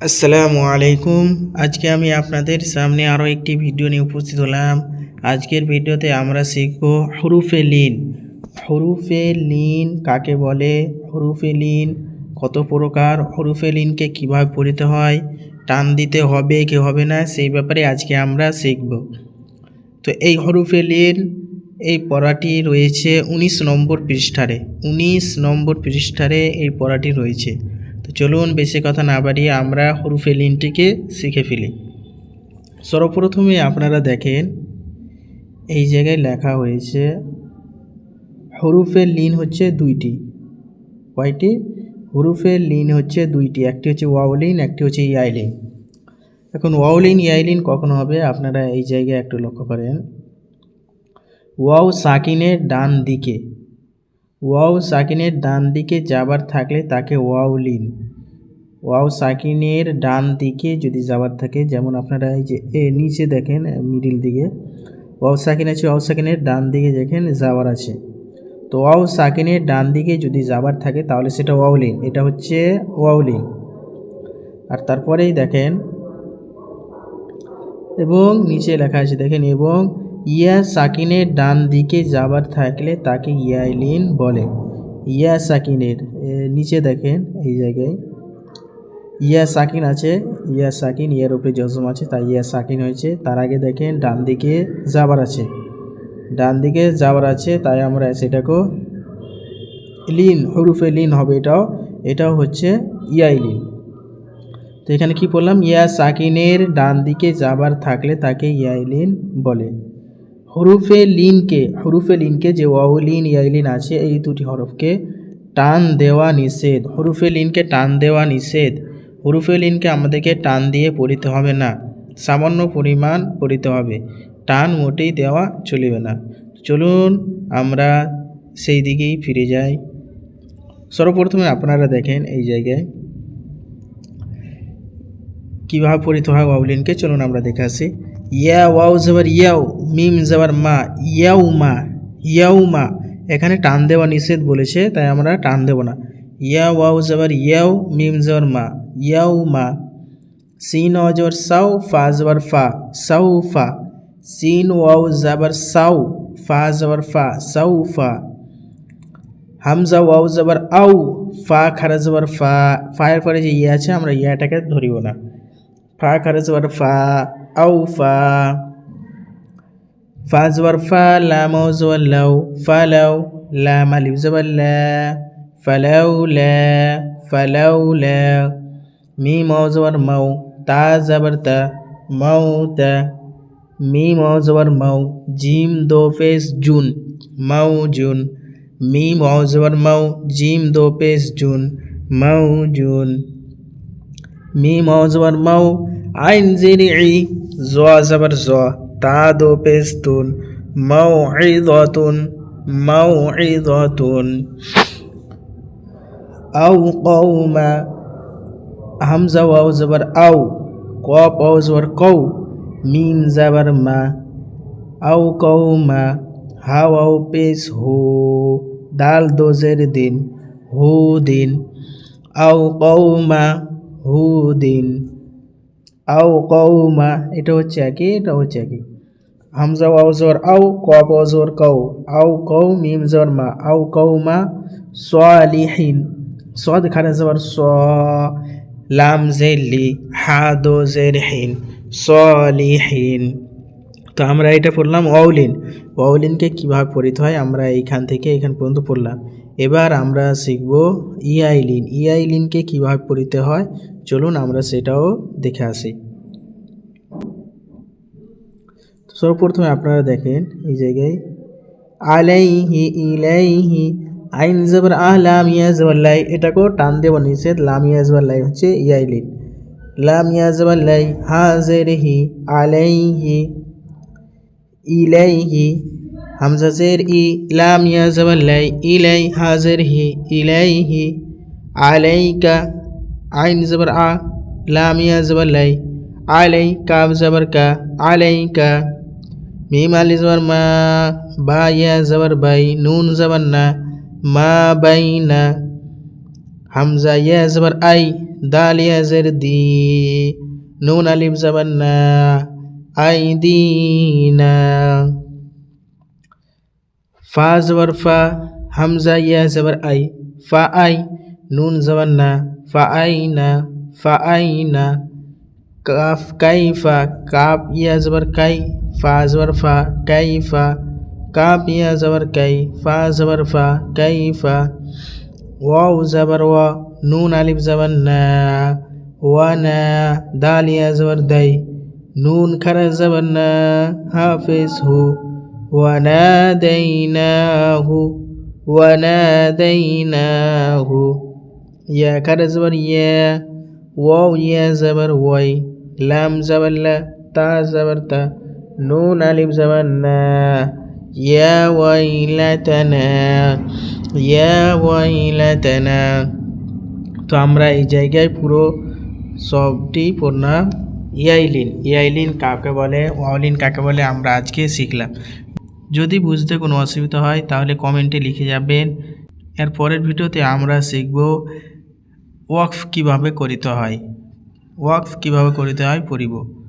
আসসালামু আলাইকুম। আজকে আমি আপনাদের সামনে আরও একটি ভিডিও নিয়ে উপস্থিত হলাম। আজকের ভিডিওতে আমরা শিখব হরুফে লিন। হরুফে লিন কাকে বলে? হরুফে লিন কত প্রকার? হরুফে লিনকে কীভাবে পড়িতে হয়? টান দিতে হবে কি হবে না? সেই ব্যাপারে আজকে আমরা শিখব। তো এই হরুফে লিন এই পড়াটি রয়েছে উনিশ নম্বর পৃষ্ঠারে। উনিশ নম্বর পৃষ্ঠারে এই পড়াটি রয়েছে। তো চলুন বেশি কথা না বাড়িয়ে আমরা হরুফে লিনটিকে শিখে ফেলি। সর্বপ্রথমে আপনারা দেখেন, এই জায়গায় লেখা হয়েছে হরুফের লিন হচ্ছে দুইটি। কয়টি? হরুফের লিন হচ্ছে দুইটি, একটি হচ্ছে ওয়াওলিন একটি হচ্ছে ইয়াইলিন এখন ওয়াউলিন ইয়াইলিন কখন হবে? আপনারা এই জায়গায় একটু লক্ষ্য করেন। ওয়াও সাকিনের ডান দিকে। ওয়াও সাকিনের ডান দিকে যাবার থাকলে তাকে ওয়াউলিন ওয়াও সাকিনের ডান দিকে যদি যাবার থাকে, যেমন আপনারা এই যে এ নিচে দেখেন মিডিল দিকে, ওয়াও সাকিন আছে, ওয়াও সাকিনের ডান দিকে দেখেন, যাওয়ার আছে। তো ওয়াও সাকিনের ডান দিকে যদি যাবার থাকে, তাহলে সেটা ওয়াউলিন এটা হচ্ছে ওয়াউলিন আর তারপরেই দেখেন, এবং নিচে লেখা আছে, দেখেন, এবং ইয়া সাকিনের ডান দিকে যাবার থাকলে তাকে ইয়াইলিন বলে। ইয়া সাকিনের নিচে দেখেন এই জায়গায়। ইয়া সাকিন আছে, ইয়া সাকিন, ইয়ার উপরে জজম আছে, তাই ইয়া সাকিন হয়েছে। তার আগে দেখেন ডান দিকে যাবার আছে। ডান দিকে যাবার আছে, তাই আমরা সেটাকেও লিন, হরুফে লিন হবে এটাও। এটাও হচ্ছে ইয়াই লিন তো এখানে কি বললাম ইয়া সাকিনের ডান দিকে যাবার থাকলে তাকে ইয়াইলিন বলে। হরুফে লিনকে হরুফে লিনকে যে ওয়াউলিন ইয়াইলিন আছে, এই দুটি হরফকে টান দেওয়া নিষেধ। হরুফে লিনকে টান দেওয়া নিষেধ। হরুফে লিনকে আমাদেরকে টান দিয়ে পড়িতে হবে না। সামান্য পরিমাণ পড়িতে হবে। টান মোটেই দেওয়া চলিবে না। চলুন আমরা সেই দিকেই ফিরে যাই। সর্বপ্রথমে আপনারা দেখেন এই জায়গায় কীভাবে পড়িতে হয় ওয়াউলিনকে চলুন আমরা দেখে আসি। ইয়া ওয়াও জবর ইয়াও, মিম জবর মা ইয়াউ মা ইয়াউ মা। এখানে টান দেওয়া নিষেধ বলেছে, তাই আমরা টান দেব না। ইয়া ওয়াও জবর ইয়াও, মিম জবর মা ইয়াউ মা। সিন ওয়া জবর সাউ ফা জবর ফা সাউ ফা। সিন, ওয়াও জবর সাউ ফা জবর ফা সাউ ফা। হামজা, ওয়াও জবর আউ ফা খারা জবর ফা। ফায়ের পরে যে ইয়ে আছে, আমরা ইয়াটাকে ধরিব না। ফা খারা জবর ফা আউ ফা ফা লাম ও জবর লাউ ফা লাউ লাম আলিফ জবর লা ফালাউ লা ফালাউ লা মিম জবর মাউ তা জবর তা মাউ তা মিম জবর মাউ জিম দো পেশ জুন মাউ জুন মিম জবর মাউ জিম দো পেশ জুন মাউ জুন মিম জবর মাউ আইন জিরি ই জ জবর জ তা দো পেশ তুন মাউ ইদতুন মাউ ইদতুন আউ কৌমা হামজা ওয়াও জবর আউ কপ ও জবর কৌ মিম জবর মা। আউ কৌমা হাও আউ পেশ হো, দাল দোজের দিন, হু দিন। আউ কৌমা হু দিন। আউ কৌমা এটা হচ্ছে একই, এটা হচ্ছে একই। হামজা ওয়াও জোর আউ কপ জোর কৌ আউ কৌ মিম জোর মা আউ কৌমা সালিহিন। সদ খানে জবর স, লাম জেলি হা দো জের হিন, সলিহিন। তো আমরা এটা পড়লাম ওয়াউলিন। ওয়াউলিনকে কীভাবে পড়িতে হয় আমরা এইখান থেকে এখান পর্যন্ত পড়লাম। এবার আমরা শিখব ইআইলিন ইআইলিনকে কীভাবে পড়িতে হয়? চলুন আমরা সেটাও দেখে আসি। সর্বপ্রথমে আপনারা দেখেন এই জায়গায়, আলাইহি ইলাইহি আইন জবর আহ লাম ইয়া লাই। এটাকেও টান দেব নিষেধ। লাম ইয়া জবর লাই হচ্ছে ইয়াইলিন। ইয়া হি আলাইহি ইলাইহি হামজা জের ই লাম ইয়া জবর লাই ইলাই হাজের হি ইলাইহি আলাইকা আইন জবর আ লাম ইয়া জবর লাই আলাই কাব জবর কা আলাইকা মিম আলি জবর মা বা ইয়া জবর বাই নুন জবর না মা বাইনা হামজা ইয়া জবর আই দাল ইয়া দি নুন আলিফ জবর না আই দি না ফা জবর ফা হামজা ইয়া জবর আই ফা আই নুন জবর না ফা আই না ফা আই না কাফ কাইফা কাপ ইয়া জবর কাই ফা জবর ফা কাইফা কাপ ইয়া জবর কাই ফা জবর ফা কাইফা ওয়াও জবর ওয়া নুন আলিফ জবর না ওয়া না দাল ইয়া জবর দাই নুন খারা জবর না হাফিজ হু وناديناه وناديناه يا খারা জবর ইয়া ওয়াও ইয়া জবর ওয়াই লাম জবর লা তা জবর তা নুন আলিফ জবর না ইয়া ওয়াইলাতানা ইয়া ওয়াইলাতানা তো আমরা এই জায়গায় পুরো সবটি পড়লাম ইয়াইলিন ইয়াইলিন কাকে বলে, ওয়াওলিন কাকে বলে, আমরা আজকে শিখলাম। যদি বুঝতে কোনো অসুবিধা হয়, তাহলে কমেন্টে লিখে যাবেন। এর পরের ভিডিওতে আমরা শিখব ওয়াকফ কীভাবে করিতে হয়। ওয়াকফ কীভাবে করিতে হয় পড়িব।